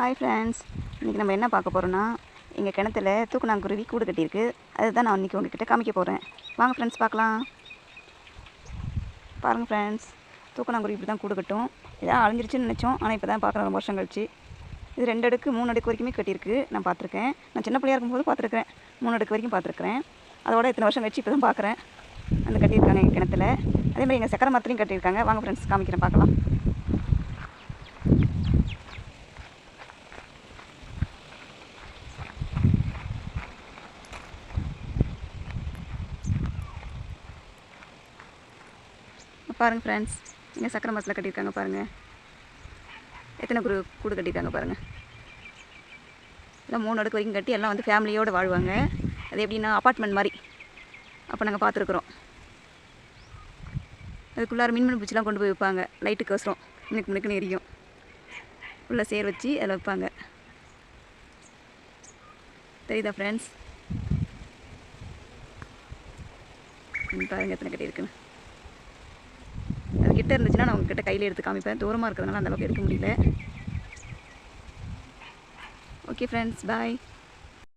Hi friends இன்றைக்கி நம்ம என்ன பார்க்க போகிறோன்னா எங்கள் கிணத்துல தூக்குநாங்குருவி கூடு கட்டியிருக்கு. அதுதான் நான் இன்றைக்கி உங்ககிட்ட காமிக்க போகிறேன் வாங்க ஃப்ரெண்ட்ஸ் பார்க்கலாம். பாருங்கள் ஃப்ரெண்ட்ஸ் தூக்குநாங்குருவி இப்படி தான் கூடு கட்டும். இதான் அழிஞ்சிருச்சுன்னு நினச்சோம். ஆனால் இப்போ தான் பார்க்குறேன் ரொம்ப வருஷம் கழிச்சு. இது ரெண்டு அடுக்கு மூணு அடுக்கு வரைக்குமே கட்டியிருக்கு. நான் பார்த்துருக்கேன். நான் சின்ன பிள்ளையா இருக்கும்போது பார்த்துருக்கேன் மூணு அடுக்கு வரைக்கும் பார்த்துருக்குறேன். அதோட இத்தனை வருஷம் கழிச்சு இப்போ தான் பார்க்குறேன். அந்த கட்டியிருக்காங்க எங்கள் கிணத்துல. அதே மாதிரி எங்கள் சக்கரை மரத்துலையும் கட்டியிருக்காங்க. வாங்க ஃப்ரெண்ட்ஸ் காமிக்கிறேன் பார்க்கலாம். பாருங்கள் ஃப்ரெண்ட்ஸ் இங்கே சக்கரை மரத்தில் கட்டியிருக்காங்க பாருங்கள் எத்தனை குரு கூடு கட்டியிருக்காங்க பாருங்கள் எல்லாம் மூணு அடுக்கு வரைக்கும் கட்டி எல்லாம் வந்து ஃபேமிலியோடு வாழ்வாங்க. அது எப்படின்னா அப்பார்ட்மெண்ட் மாதிரி. அப்போ நாங்கள் பார்த்துருக்குறோம். அதுக்குள்ளார மின்மினி பூச்சிலாம் கொண்டு போய் வைப்பாங்க. லைட்டுக்கு வசரம் இன்னைக்கு மினுக்குன்னு எரியும். உள்ளே சேர் வச்சு அதில் வைப்பாங்க. தெரியுதா ஃப்ரெண்ட்ஸ் பாருங்கள் எத்தனை கட்டி இருக்குன்னு கிட்ட இருந்துச்சுன்னா நான் உங்ககிட்ட கையில் எடுத்து காமிப்பேன். தூரமாக இருக்கிறதுனால அந்த அளவுக்கு எடுக்க முடியல. Okay friends bye